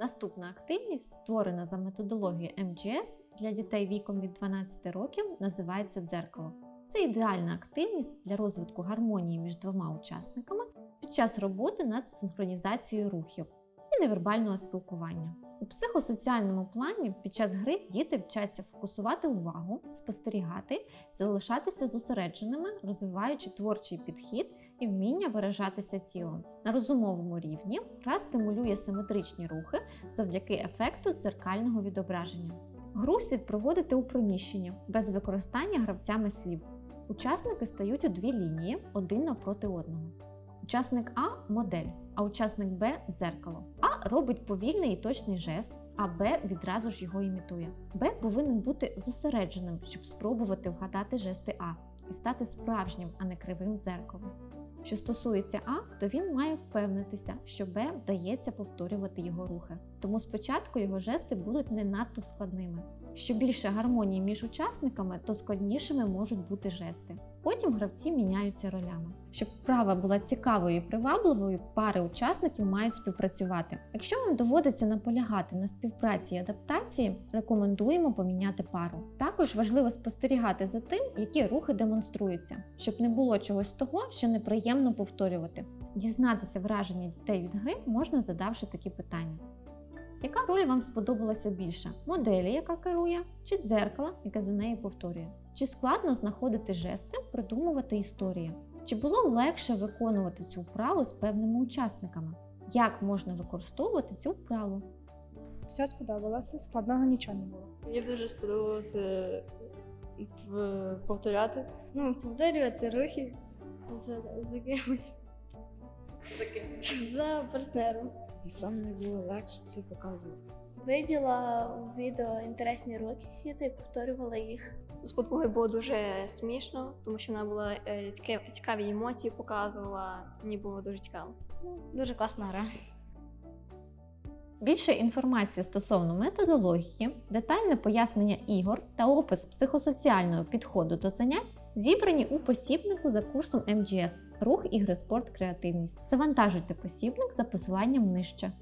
Наступна активність, створена за методологією МЧС для дітей віком від 12 років, називається дзеркало. Це ідеальна активність для розвитку гармонії між двома учасниками під час роботи над синхронізацією рухів і невербального спілкування. У психосоціальному плані під час гри діти вчаться фокусувати увагу, спостерігати, залишатися зосередженими, розвиваючи творчий підхід і вміння виражатися тілом. На розумовому рівні гра стимулює симетричні рухи завдяки ефекту дзеркального відображення. Гру слід проводити у приміщенні без використання гравцями слів. Учасники стають у дві лінії один навпроти одного. Учасник А модель, а учасник Б дзеркало. Робить повільний і точний жест, а Б відразу ж його імітує. Б повинен бути зосередженим, щоб спробувати вгадати жести А і стати справжнім, а не кривим дзеркалом. Що стосується А, то він має впевнитися, що Б вдається повторювати його рухи. Тому спочатку його жести будуть не надто складними. Що більше гармонії між учасниками, то складнішими можуть бути жести. Потім гравці міняються ролями. Щоб вправа була цікавою і привабливою, пари учасників мають співпрацювати. Якщо вам доводиться наполягати на співпраці і адаптації, рекомендуємо поміняти пару. Також важливо спостерігати за тим, які рухи демонструються, щоб не було чогось того, що неприємно повторювати. Дізнатися враження дітей від гри можна задавши такі питання. Яка роль вам сподобалася більше? Моделі, яка керує, чи дзеркало, яке за нею повторює? Чи складно знаходити жести, придумувати історії? Чи було легше виконувати цю вправу з певними учасниками? Як можна використовувати цю вправу? Все сподобалося, складного нічого не було. Мені дуже сподобалося е, повторяти. Ну, повторювати рухи за, за кимось. За партнером. Сам не було легше це показувати. Виділа у відео інтересні рухи та й повторювала їх. З подругою було дуже смішно, тому що вона була е, цікаві, цікаві емоції показувала. Мені було дуже цікаво. Дуже класна гра. Більше інформації стосовно методології, детальне пояснення ігор та опис психосоціального підходу до занять зібрані у посібнику за курсом МГС Рух, ігри, спорт, креативність. Завантажуйте посібник за посиланням нижче.